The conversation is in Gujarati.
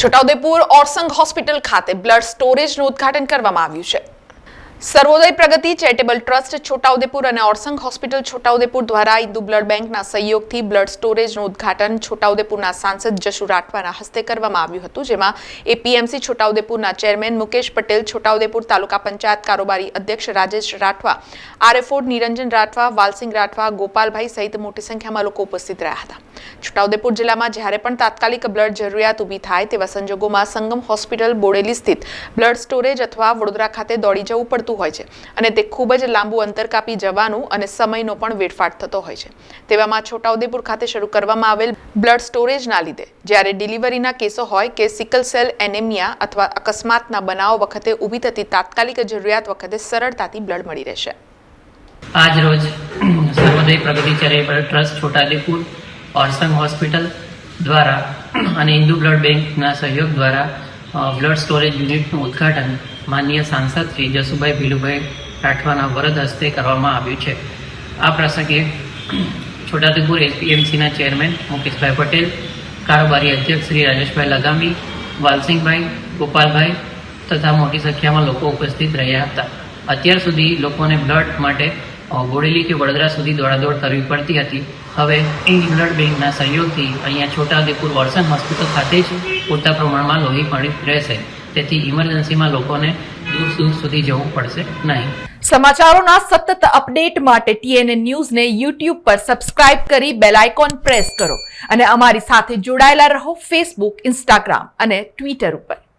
છોટાઉદેપુર ઓરસંગ હોસ્પિટલ ખાતે બ્લડ સ્ટોરેજનું ઉદઘાટન કરવામાં આવ્યું છે. સર્વોદય પ્રગતિ ચેરિટેબલ ટ્રસ્ટ છોટાઉદેપુર અને ઓરસંગ હોસ્પિટલ છોટાઉદેપુર દ્વારા ઇન્દુ બ્લડ બેંકના સહયોગથી બ્લડ સ્ટોરેજનું ઉદ્ઘાટન છોટાઉદેપુરના સાંસદ જશુ રાઠવાના હસ્તે કરવામાં આવ્યું હતું, જેમાં એપીએમસી છોટાઉદેપુરના ચેરમેન મુકેશ પટેલ, છોટાઉદેપુર તાલુકા પંચાયત કારોબારી અધ્યક્ષ રાજેશ રાઠવા, આરએફઓ નિરંજન રાઠવા, વાલસિંગ રાઠવા, ગોપાલભાઈ સહિત મોટી સંખ્યામાં લોકો ઉપસ્થિત રહ્યા હતા. છોટાઉદેપુર જિલ્લામાં જ્યારે પણ તાત્કાલિક બ્લડ જરૂરિયાત ઊભી થાય તેવા સંજોગોમાં સંગમ હોસ્પિટલ બોડેલી સ્થિત બ્લડ સ્ટોરેજ અથવા વડોદરા ખાતે દોડી જવું પડતું હોય છે અને તે ખૂબ જ લાંબુ અંતર કાપી જવાનું અને સમયનો પણ વેડફાટ થતો હોય છે. તેવામાં છોટાઉદેપુર ખાતે શરૂ કરવામાં આવેલ બ્લડ સ્ટોરેજના લીધે જ્યારે ડિલિવરીના કેસો હોય કે સિકલ સેલ એનેમિયા અથવા અકસ્માતના બનાવ વખતે ઊભી થતી તાત્કાલિક જરૂરિયાત વખતે સરળતાથી બ્લડ મળી રહેશે. આજ રોજ Sarvoday Pragati charitable trust Chhotaudepur Orsang hospital દ્વારા અને હિન્દુ બ્લડ બેંકના સહયોગ દ્વારા બ્લડ સ્ટોરેજ યુનિટનું ઉદ્ઘાટન માનનીય સાંસદ શ્રી જસુભાઈ ભીલુભાઈ રાઠવાના વરદ હસ્તે કરવામાં આવ્યું છે. આ પ્રસંગે છોટાઉદેપુર એપીએમસીના ચેરમેન મુકેશભાઈ પટેલ, કારોબારી અધ્યક્ષ શ્રી રાજેશભાઈ લગામી, વાલસિંહભાઈ, ગોપાલભાઈ તથા મોટી સંખ્યામાં લોકો ઉપસ્થિત રહ્યા હતા. અત્યાર સુધી લોકોને બ્લડ માટે અ, બોડેલી કે વડોદરા સુધી દોડાદોડ કરવી પડતી હતી. હવે એ બ્લડ બેંકના સહયોગથી અહીંયા છોટાઉદેપુર વોર્સન હોસ્પિટલ ખાતે જ પૂરતા પ્રમાણમાં લોહી મળી રહેશે. તેથી ઇમરજન્સીમાં લોકોને દૂર દૂર સુધી જવું પડશે નહીં. સમાચારોના સતત અપડેટ માટે ટીએનએ ન્યૂઝને યુટ્યુબ પર સબસ્ક્રાઇબ કરી બેલ આઇકોન પ્રેસ કરો. અને અમારી સાથે જોડાયેલા રહો ફેસબુક ઇન્સ્ટાગ્રામ અને ટ્વિટર ઉપર.